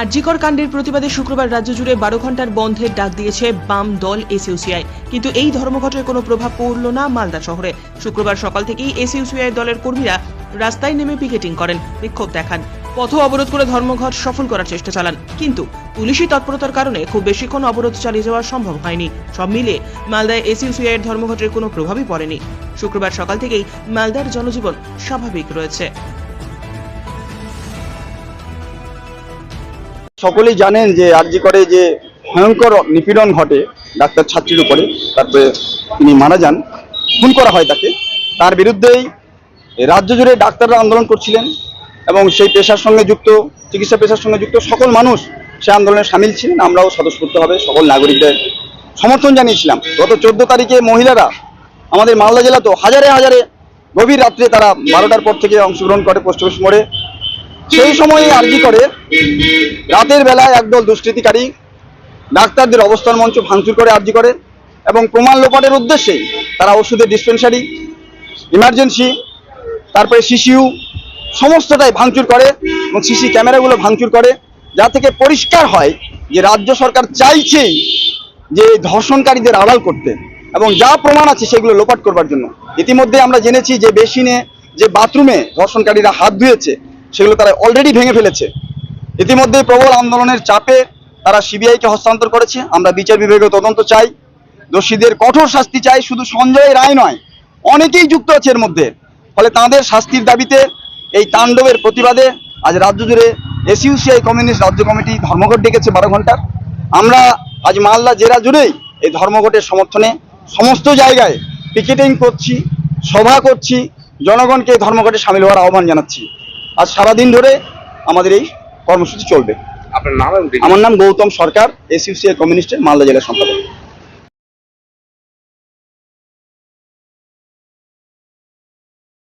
আরজিকর কাণ্ডের প্রতিবাদে শুক্রবার রাজ্য জুড়ে বারো ঘণ্টার বন্ধের ডাক দিয়েছে বাম দল এসইউসিআই। কিন্তু এই ধর্মঘটের কোনো প্রভাব পড়ল না মালদা শহরে। শুক্রবার সকাল থেকেই এসইউসিআই দলের কর্মীরা রাস্তায় নেমে পিকেটিং করেন, বিক্ষোভ দেখান। পথ অবরোধ করে ধর্মঘট সফল করার চেষ্টা চালান। কিন্তু পুলিশি তৎপরতার কারণে খুব বেশিক্ষণ অবরোধ চালিয়ে যাওয়া সম্ভব হয়নি। সব মিলিয়ে মালদায় এসইউসিআই এর ধর্মঘটের কোনো প্রভাবই পড়েনি। শুক্রবার সকাল থেকেই মালদার জনজীবন স্বাভাবিক রয়েছে। সকলেই জানেন যে আরজি করে যে ভয়ঙ্কর নিপীড়ন ঘটে ডাক্তার ছাত্রীর উপরে, তারপরে তিনি মারা যান। খুন করা হয় তাকে। তার বিরুদ্ধেই রাজ্য জুড়ে ডাক্তাররা আন্দোলন করছিলেন এবং সেই পেশার সঙ্গে যুক্ত, চিকিৎসা পেশার সঙ্গে যুক্ত সকল মানুষ সে আন্দোলনে সামিল ছিলেন। আমরাও স্বতঃস্ফূর্তভাবে সকল নাগরিকদের সমর্থন জানিয়েছিলাম। গত চোদ্দ তারিখে মহিলারা আমাদের মালদা জেলা তো হাজারে হাজারে গভীর রাত্রে তারা বারোটার পর থেকে অংশগ্রহণ করে পোস্ট অফিস মোড়ে। সেই সময়ে আর্জি করে, রাতের বেলায় একদল দুষ্কৃতিকারী ডাক্তারদের অবস্থান মঞ্চ ভাঙচুর করে আর্জি করে এবং প্রমাণ লোপাটের উদ্দেশ্যে তারা ওষুধের ডিসপেন্সারি ইমার্জেন্সি তারপরে সিসিউ সমস্তটাই ভাঙচুর করে এবং সিসি ক্যামেরাগুলো ভাঙচুর করে, যা থেকে পরিষ্কার হয় যে রাজ্য সরকার চাইছেই যে ধর্ষণকারীদের আড়াল করতে এবং যা প্রমাণ আছে সেগুলো লোপাট করবার জন্য। ইতিমধ্যে আমরা জেনেছি যে বেসিনে যে বাথরুমে ধর্ষণকারীরা হাত ধুয়েছে সেগুলো তারা অলরেডি ভেঙে ফেলেছে। ইতিমধ্যে প্রবল আন্দোলনের চাপে তারা সিবিআইকে হস্তান্তর করেছে। আমরা বিচার বিভাগীয় তদন্ত চাই। দোষীদের কঠোর শাস্তি চাই। শুধু সঞ্জয় রায় নয়, অনেকেই যুক্ত আছে এর মধ্যে। ফলে তাদের শাস্তির দাবিতে এই তাণ্ডবের প্রতিবাদে আজ রাজ্য জুড়ে এসইউসিআই কমিউনিস্ট রাজ্য কমিটি ধর্মঘট ডেকেছে বারো ঘণ্টার আমরা আজ মালদা জেলা জুড়েই এই ধর্মঘটের সমর্থনে সমস্ত জায়গায় পিকেটিং করছি, সভা করছি। জনগণকে ধর্মঘটে সামিল হওয়ার আহ্বান জানাচ্ছি। আজ সারাদিন ধরে আমাদের এই কর্মসূচি চলবে। আপনার নাম আমার নাম গৌতম সরকার এসইউসিআই কমিউনিস্টের মালদা জেলা সম্পাদক।